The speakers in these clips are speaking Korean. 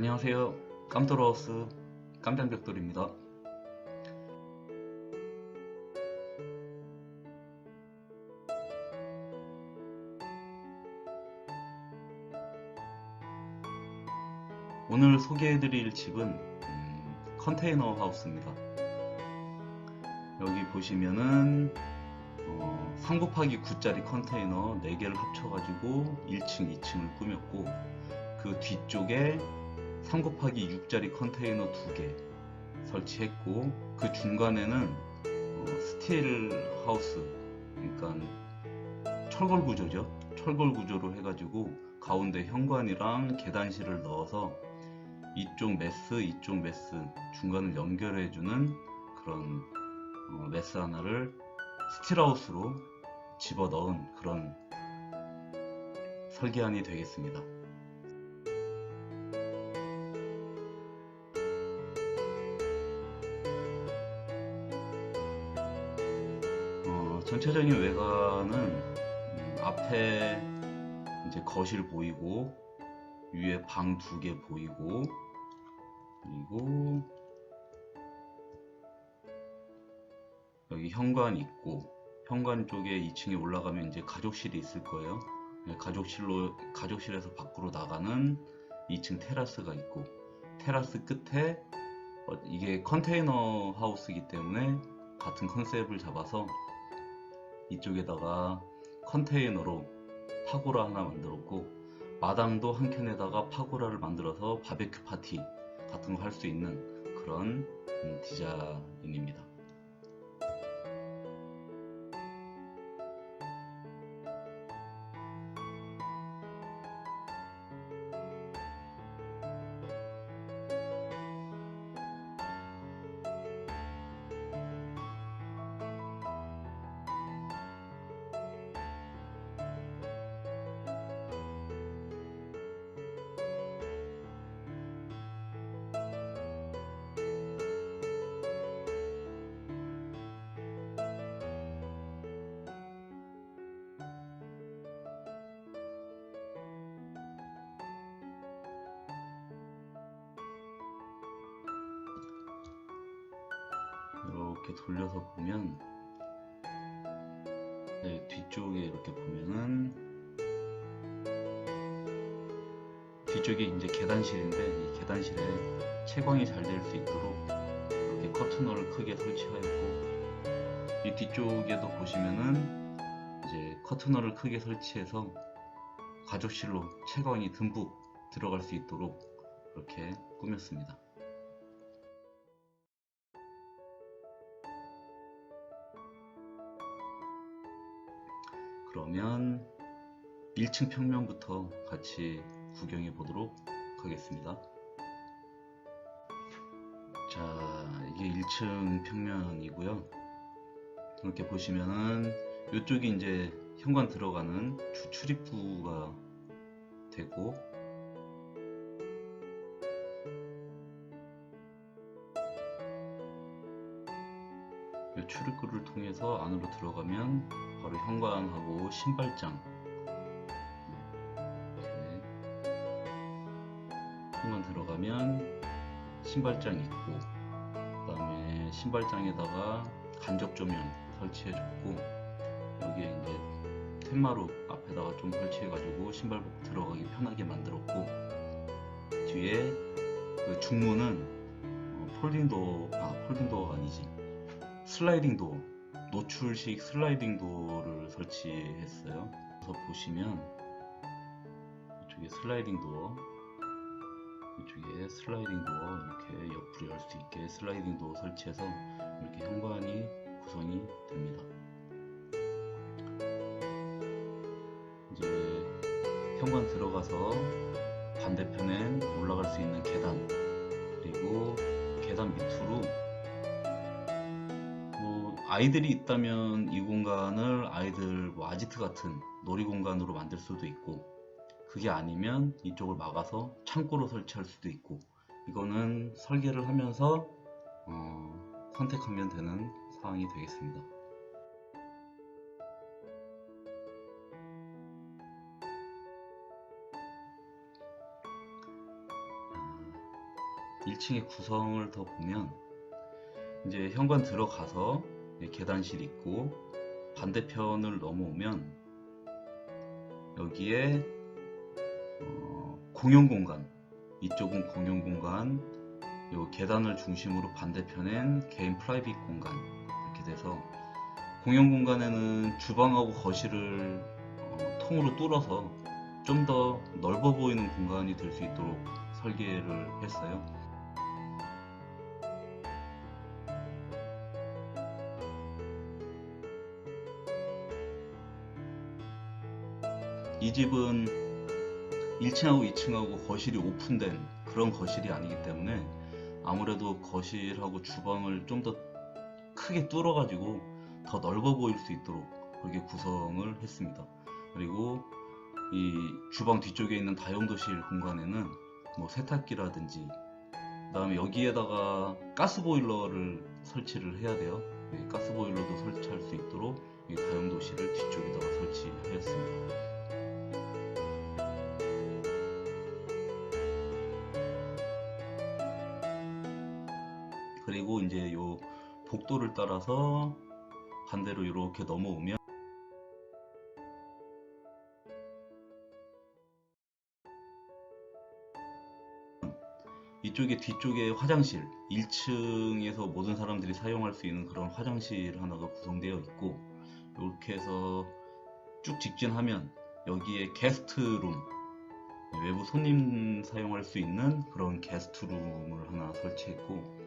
안녕하세요. 깜돌하우스 깜장벽돌입니다. 오늘 소개해드릴 집은 음, 컨테이너 하우스입니다. 여기 보시면은 어, 3 곱하기 9짜리 컨테이너 4개를 합쳐가지고 1층, 2층을 꾸몄고 그 뒤쪽에 3 곱하기 6짜리 컨테이너 2개 설치했고 그 중간에는 어, 스틸 하우스 그러니까 철골 구조죠 철골 구조로 해가지고 가운데 현관이랑 계단실을 넣어서 이쪽 메스 이쪽 메스 중간을 연결해주는 그런 어, 메스 하나를 스틸하우스로 집어넣은 그런 설계안이 되겠습니다. 전체적인 외관은 음, 앞에 이제 거실 보이고 위에 방 두 개 보이고 그리고 여기 현관 있고 현관 쪽에 2층에 올라가면 이제 가족실이 있을 거예요. 네, 가족실로 가족실에서 밖으로 나가는 2층 테라스가 있고 테라스 끝에 어, 이게 컨테이너 하우스이기 때문에 같은 컨셉을 잡아서 이쪽에다가 컨테이너로 파고라 하나 만들었고 마당도 한 켠에다가 파고라를 만들어서 바베큐 파티 같은 거 할 수 있는 그런 음, 디자인입니다. 이렇게 돌려서 보면 네, 뒤쪽에 이렇게 보면은 뒤쪽에 이제 계단실인데 이 계단실에 채광이 잘 될 수 있도록 이렇게 커튼홀을 크게 설치하였고 이 뒤쪽에도 보시면은 이제 커튼홀을 크게 설치해서 가족실로 채광이 듬뿍 들어갈 수 있도록 이렇게 꾸몄습니다. 그러면 1층 평면부터 같이 구경해 보도록 하겠습니다. 자, 이게 1층 평면이고요. 이렇게 보시면은 이쪽이 이제 현관 들어가는 주 출입구가 되고 출입구를 통해서 안으로 들어가면 바로 현관하고 신발장. 현관 들어가면 신발장 있고 그 다음에 신발장에다가 간접 조명 설치해 줬고 여기에 이제 텐마루 앞에다가 좀 설치해 가지고 신발 들어가기 편하게 만들었고 뒤에 그 중문은 어, 폴딩 도어 아 폴딩 도어가 아니지 슬라이딩 도어 노출식 슬라이딩 도어를 설치했어요. 그래서 보시면 이쪽에 슬라이딩 도어, 이쪽에 슬라이딩 도어 이렇게 옆으로 열 수 있게 슬라이딩 도어 설치해서 이렇게 현관이 구성이 됩니다. 이제 현관 들어가서 반대편엔 올라갈 수 있는 계단 그리고 계단 밑으로 아이들이 있다면 이 공간을 아이들 뭐 아지트 같은 놀이 공간으로 만들 수도 있고 그게 아니면 이쪽을 막아서 창고로 설치할 수도 있고 이거는 설계를 하면서 어, 선택하면 되는 사항이 되겠습니다. 1층의 구성을 더 보면 이제 현관 들어가서 계단실 있고 반대편을 넘어오면 여기에 어, 공용 공간 이쪽은 공용 공간 요 계단을 중심으로 반대편엔 개인 프라이빗 공간 이렇게 돼서 공용 공간에는 주방하고 거실을 어, 통으로 뚫어서 좀 더 넓어 보이는 공간이 될 수 있도록 설계를 했어요. 이 집은 1층하고 2층하고 거실이 오픈된 그런 거실이 아니기 때문에 아무래도 거실하고 주방을 좀 더 크게 뚫어 가지고 더 넓어 보일 수 있도록 그렇게 구성을 했습니다. 그리고 이 주방 뒤쪽에 있는 다용도실 공간에는 뭐 세탁기라든지 그 다음에 여기에다가 가스 보일러를 설치를 해야 돼요. 네, 가스 보일러도 설치할 수 있도록 이 다용도실을 뒤쪽에다가 설치하였습니다. 그리고 이제 요 복도를 따라서 반대로 이렇게 넘어오면 이쪽에 뒤쪽에 화장실 1층에서 모든 사람들이 사용할 수 있는 그런 화장실 하나가 구성되어 있고 이렇게 해서 쭉 직진하면 여기에 게스트룸 외부 손님 사용할 수 있는 그런 게스트룸을 하나 설치했고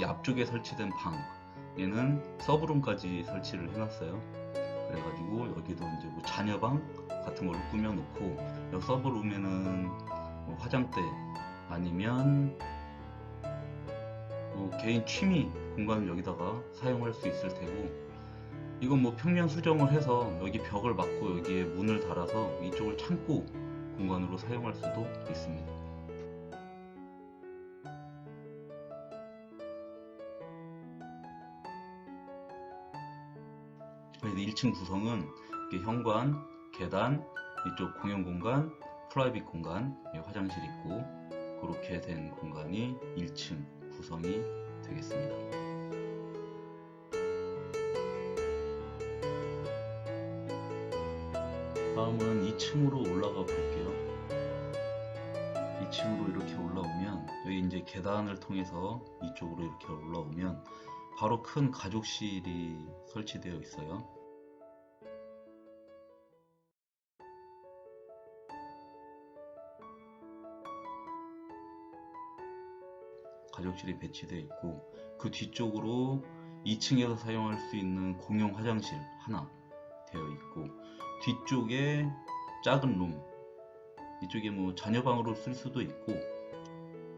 이 앞쪽에 설치된 방 얘는 서브룸까지 설치를 해놨어요. 그래가지고 여기도 이제 뭐 자녀방 같은 걸로 꾸며놓고 이 서브룸에는 뭐 화장대 아니면 뭐 개인 취미 공간을 여기다가 사용할 수 있을 테고 이건 뭐 평면 수정을 해서 여기 벽을 막고 여기에 문을 달아서 이쪽을 창고 공간으로 사용할 수도 있습니다. 그래서 1층 구성은 현관, 계단, 이쪽 공용 공간, 프라이빗 공간, 예, 화장실 있고 그렇게 된 공간이 1층 구성이 되겠습니다. 다음은 2층으로 올라가 볼게요. 2층으로 이렇게 올라오면 여기 이제 계단을 통해서 이쪽으로 이렇게 올라오면 바로 큰 가족실이 설치되어 있어요. 가족실이 배치되어 있고 그 뒤쪽으로 2층에서 사용할 수 있는 공용 화장실 하나 되어 있고 뒤쪽에 작은 룸 이쪽에 뭐 자녀방으로 쓸 수도 있고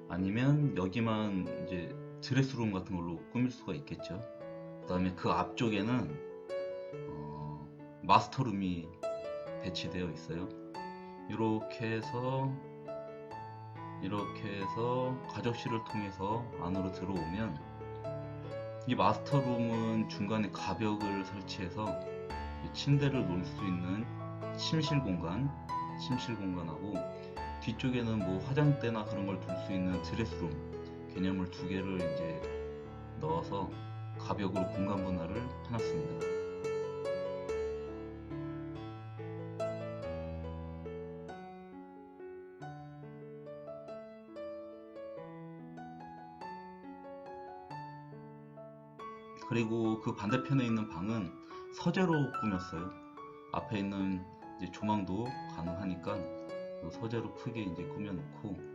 아니면 여기만 이제 드레스룸 같은 걸로 꾸밀 수가 있겠죠. 그 다음에 그 앞쪽에는 어, 마스터룸이 배치되어 있어요. 이렇게 해서 이렇게 해서 가족실을 통해서 안으로 들어오면 이 마스터룸은 중간에 가벽을 설치해서 이 침대를 놓을 수 있는 침실 공간, 침실 공간하고 뒤쪽에는 뭐 화장대나 그런 걸 둘 수 있는 드레스룸 개념을 두 개를 이제 넣어서 가벽으로 공간 분할을 해놨습니다. 그리고 그 반대편에 있는 방은 서재로 꾸몄어요. 앞에 있는 조망도 가능하니까 그 서재로 크게 이제 꾸며놓고 뭐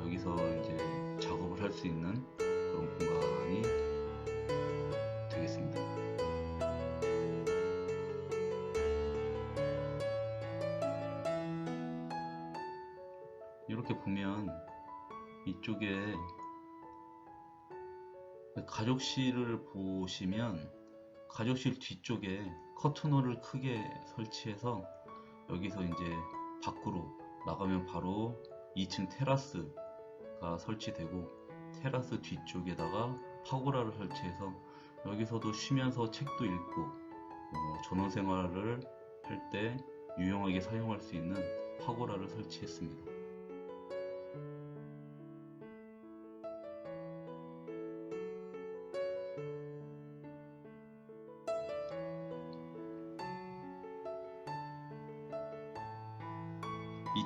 여기서 이제 작업을 할 수 있는 그런 공간이 되겠습니다. 이렇게 보면 이쪽에 가족실을 보시면 가족실 뒤쪽에 커튼홀을 크게 설치해서 여기서 이제 밖으로 나가면 바로 2층 테라스 가 설치되고 테라스 뒤쪽에다가 파고라를 설치해서 여기서도 쉬면서 책도 읽고 어, 전원 생활을 할 때 유용하게 사용할 수 있는 파고라를 설치했습니다.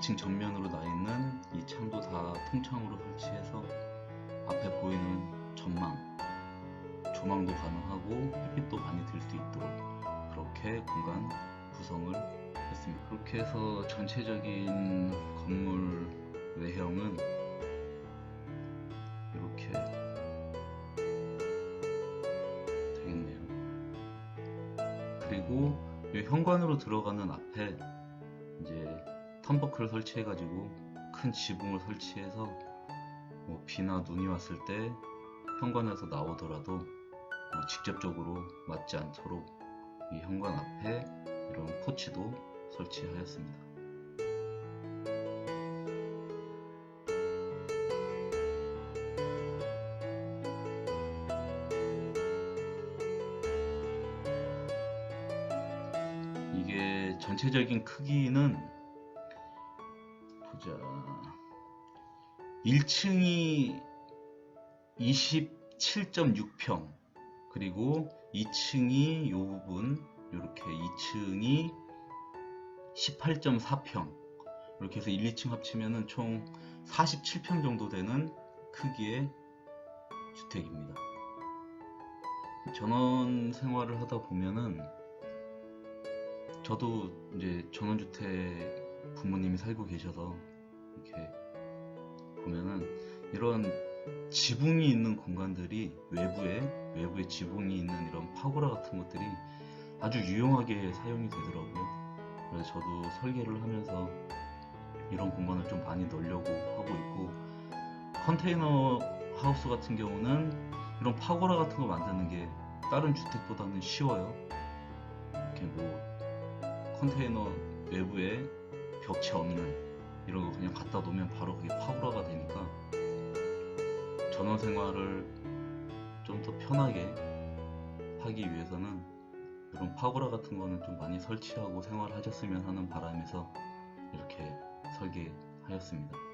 이층 전면으로 나 있는 이 창도 다 통창으로 설치해서 앞에 보이는 전망, 조망도 가능하고 햇빛도 많이 들 수 있도록 그렇게 공간 구성을 했습니다. 그렇게 해서 전체적인 건물 외형은 이렇게 되겠네요. 그리고 이 현관으로 들어가는 앞에 텀버크를 설치해 가지고 큰 지붕을 설치해서 뭐 비나 눈이 왔을 때 현관에서 나오더라도 뭐 직접적으로 맞지 않도록 이 현관 앞에 이런 포치도 설치하였습니다. 이게 전체적인 크기는 보자 1층이 27.6평 그리고 2층이 요 부분 이렇게 2층이 18.4평 이렇게 해서 1, 2층 합치면은 총 47평 정도 되는 크기의 주택입니다. 전원 생활을 하다 보면은 저도 이제 전원주택 부모님이 살고 계셔서 이렇게 보면은 이런 지붕이 있는 공간들이 외부에 외부에 지붕이 있는 이런 파고라 같은 것들이 아주 유용하게 사용이 되더라고요. 그래서 저도 설계를 하면서 이런 공간을 좀 많이 넣으려고 하고 있고 컨테이너 하우스 같은 경우는 이런 파고라 같은 거 만드는 게 다른 주택보다는 쉬워요. 이렇게 뭐 컨테이너 외부에 벽체 없는 이런 거 그냥 갖다 놓으면 바로 그게 파고라가 되니까 전원 생활을 좀 더 편하게 하기 위해서는 이런 파고라 같은 거는 좀 많이 설치하고 생활하셨으면 하는 바람에서 이렇게 설계하였습니다.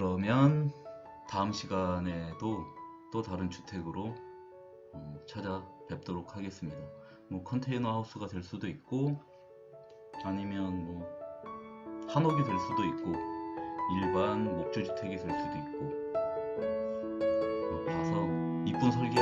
그러면 다음 시간에도 또 다른 주택으로 어, 찾아뵙도록 하겠습니다. 뭐 컨테이너 하우스가 될 수도 있고 아니면 뭐 한옥이 될 수도 있고 일반 목조 주택이 될 수도 있고 뭐 봐서 이쁜 설계